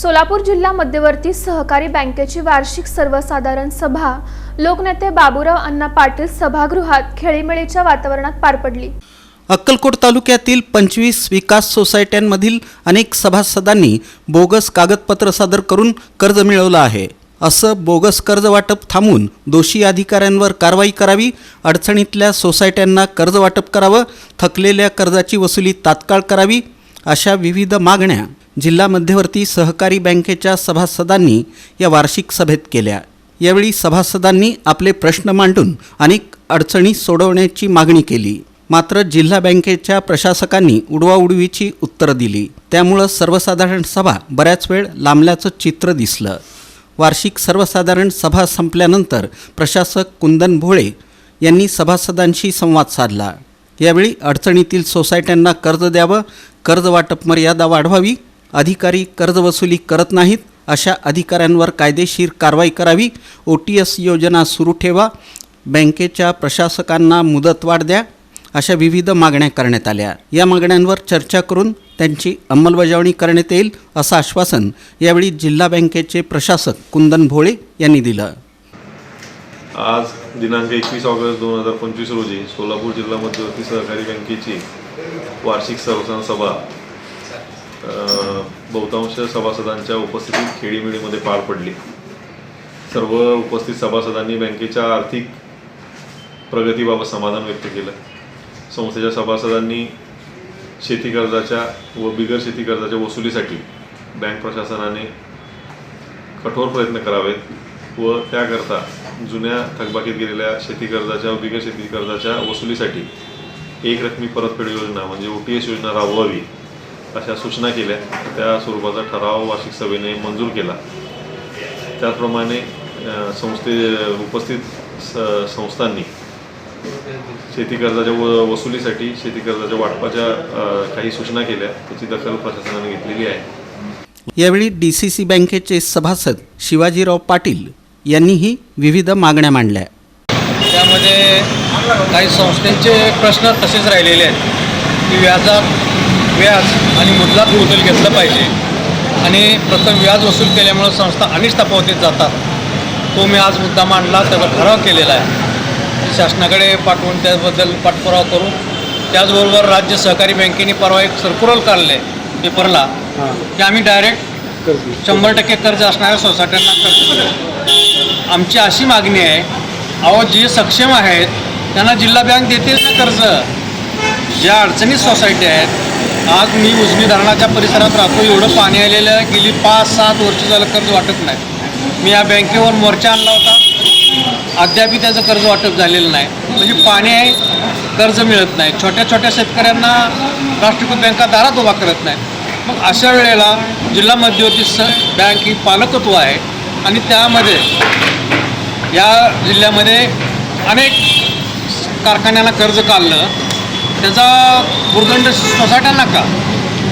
सोलापूर जिल्हा मध्यवर्ती सहकारी बँकेची वार्षिक सर्वसाधारण सभा लोकनेते बाबूराव अण्णा पाटील सभागृहात खेळीमेळीच्या वातावरणात पार पडली. अक्कलकोट तालुक्यातील पंचवीस विकास सोसायट्यांमधील अनेक सभासदांनी बोगस कागदपत्र सादर करून कर्ज मिळवलं आहे. असं बोगस कर्ज वाटप थांबून दोषी अधिकाऱ्यांवर कारवाई करावी अडचणीतल्या सोसायट्यांना कर्ज वाटप करावं थकलेल्या कर्जाची वसुली तात्काळ करावी अशा विविध मागण्या जिल्हा मध्यवर्ती सहकारी बँकेच्या सभासदांनी या वार्षिक सभेत केल्या. यावेळी सभासदांनी आपले प्रश्न मांडून अनेक अडचणी सोडवण्याची मागणी केली. मात्र जिल्हा बँकेच्या प्रशासकांनी उडवाउडवीची उत्तरं दिली. त्यामुळं सर्वसाधारण सभा बऱ्याच वेळ लांबल्याचं चित्र दिसलं. वार्षिक सर्वसाधारण सभा संपल्यानंतर प्रशासक कुंदन भोळे यांनी सभासदांशी संवाद साधला. यावेळी अडचणीतील सोसायट्यांना कर्ज द्यावं कर्ज वाटप मर्यादा वाढवावी अधिकारी कर्ज वसुली करत नाहीत अशा अधिकाऱ्यांवर कायदेशीर कारवाई करावी. ओ टी एस योजना सुरू ठेवा. बँकेच्या प्रशासकांना मुदतवाढ द्या. अशा विविध मागण्या करण्यात आल्या. या मागण्यांवर चर्चा करून त्यांची अंमलबजावणी करण्यात येईल असं आश्वासन यावेळी जिल्हा बँकेचे प्रशासक कुंदन भोळे यांनी दिलं. आज दिनांक एकवीस ऑगस्ट दोन हजार पंचवीस रोजी सोलापूर जिल्हा मध्यवर्ती सहकारी बँकेची वार्षिक सर्वसाधारण सभा बहुतांश सभासदांच्या उपस्थितीत खेडीमेळीमध्ये पार पडली. सर्व उपस्थित सभासदांनी बँकेच्या आर्थिक प्रगतीबाबत समाधान व्यक्त केलं. संस्थेच्या सभासदांनी शेती कर्जाच्या व बिगर शेती कर्जाच्या वसुलीसाठी बँक प्रशासनाने कठोर प्रयत्न करावेत व त्याकरता जुन्या थकबाकीत गेलेल्या शेती कर्जाच्या व बिगर शेती कर्जाच्या वसुलीसाठी एक रकमी परतफेड योजना म्हणजे ओ टी एस योजना राबवावी. अशा सूचना केल्या. त्या स्वरूपाचा ठराव वार्षिक सभेने मंजूर केला. त्याचप्रमाणे संस्थे उपस्थित स संस्थांनी शेती कर्जाच्या व वसुलीसाठी शेती कर्जाच्या वाटपाच्या काही सूचना केल्या. त्याची दखल प्रशासनाने घेतलेली आहे. यावेळी डी सी सी बँकेचे सभासद शिवाजीराव पाटील यांनीही विविध मागण्या मांडल्या. त्यामध्ये काही संस्थांचे प्रश्न तसेच राहिलेले आहेत. की व्याजात व्याज आणि मुद्दलात वसूल घेतलं पाहिजे. आणि प्रथम व्याज वसूल केल्यामुळं संस्था अनिष्ट तफावतीत जातात. तो मी आज मुद्दा मांडला त्याचा ठराव केलेला आहे. शासनाकडे पाठवून त्याबद्दल पाठपुरावा करून त्याचबरोबर राज्य सहकारी बँकेने परवा एक सर्क्युलर काढले पेपरला की आम्ही डायरेक्ट शंभर टक्के कर्ज असणाऱ्या सोसायट्यांना कर्ज. आमची अशी मागणी आहे अहो जे सक्षम आहेत त्यांना जिल्हा बँक देतेच ना कर्ज. ज्या अडचणीत सोसायटी आहेत आज मी उजनी धरणाच्या परिसरात राहतो. एवढं पाणी आलेलं आहे. गेली पाच सात वर्ष झालं कर्ज वाटत नाही. मी या बँकेवर मोर्चा आणला होता. अद्यापही त्याचं कर्ज वाटप झालेलं नाही. म्हणजे पाणी आहे कर्ज मिळत नाही. छोट्या छोट्या शेतकऱ्यांना राष्ट्रीयकृत बँका दारात उभा करत नाही मग अशा वेळेला जिल्हा मध्यवर्ती स बँक ही पालकत्व आहे. आणि त्यामध्ये या जिल्ह्यामध्ये अनेक कारखान्यांना कर्ज काढलं. त्याचा भुर्दंड सोसायट्यांना नका